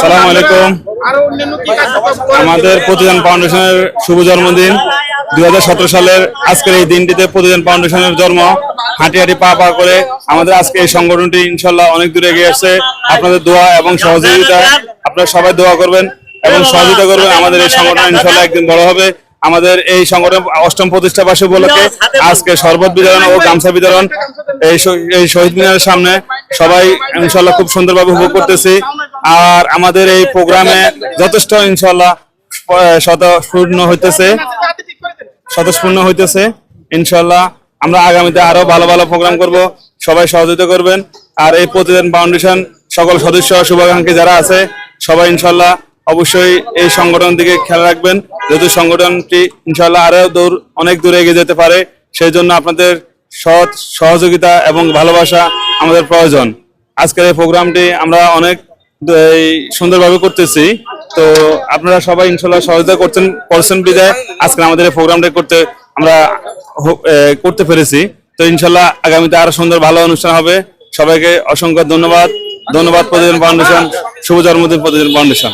সালাম আলাইকুম। আরও অন্যান্য আমাদের প্রতিদান ফাউন্ডেশনের শুভ জন্মদিন। দুই সালের আজকের এই দিনটিতে প্রতিদান ফাউন্ডেশনের জন্ম। হাঁটি হাঁটি পা পা করে আমাদের আজকে এই সংগঠনটি ইনশাল্লাহ অনেক দূরে এগিয়ে আসছে। আপনাদের দোয়া এবং সহযোগিতা আপনারা সবাই দোয়া করবেন এবং সহযোগিতা করবেন। আমাদের এই সংগঠন ইনশাল্লাহ একদিন বড় হবে। আমাদের এই সংগঠন অষ্টম প্রতিষ্ঠা বার্ষিক উপলক্ষে আজকে শরবত বিতরণ ও গামছা বিতরণ। এই শহীদ মিনারের সামনে সবাই ইনশাল্লাহ খুব সুন্দরভাবে উপভোগ করতেছি। আর আমাদের এই প্রোগ্রামে যথেষ্ট ইনশাল্লাহ স্বতঃপূর্ণ হইতেছে। স্বতঃস্পূর্ণ হইতেছে। ইনশাল্লাহ আমরা আগামীতে আরও ভালো ভালো প্রোগ্রাম করব। সবাই সহযোগিতা করবেন। আর এই প্রতিদিন ফাউন্ডেশন সকল সদস্য শুভাকাঙ্ক্ষী যারা আছে, সবাই ইনশাল্লাহ অবশ্যই এই সংগঠন দিকে খেয়াল রাখবেন। যেহেতু সংগঠনটি ইনশাল্লাহ আরও দূর, অনেক দূরে এগিয়ে যেতে পারে, সেই জন্য আপনাদের সৎ, সহযোগিতা এবং ভালোবাসা আমাদের প্রয়োজন। আজকের এই প্রোগ্রামটি আমরা অনেক সুন্দরভাবে করতেছি। তো আপনারা সবাই ইনশাল্লাহ সহযোগিতা করছেন করছেন বিদায়। আজকে আমাদের এই প্রোগ্রামটা করতে আমরা করতে পেরেছি। তো ইনশাল্লাহ আগামীতে আরও সুন্দর ভালো অনুষ্ঠান হবে। সবাইকে অসংখ্য ধন্যবাদ। ধন্যবাদ, প্রতিদিন ফাউন্ডেশন শুভ জন্মদিন, প্রতিদিন ফাউন্ডেশন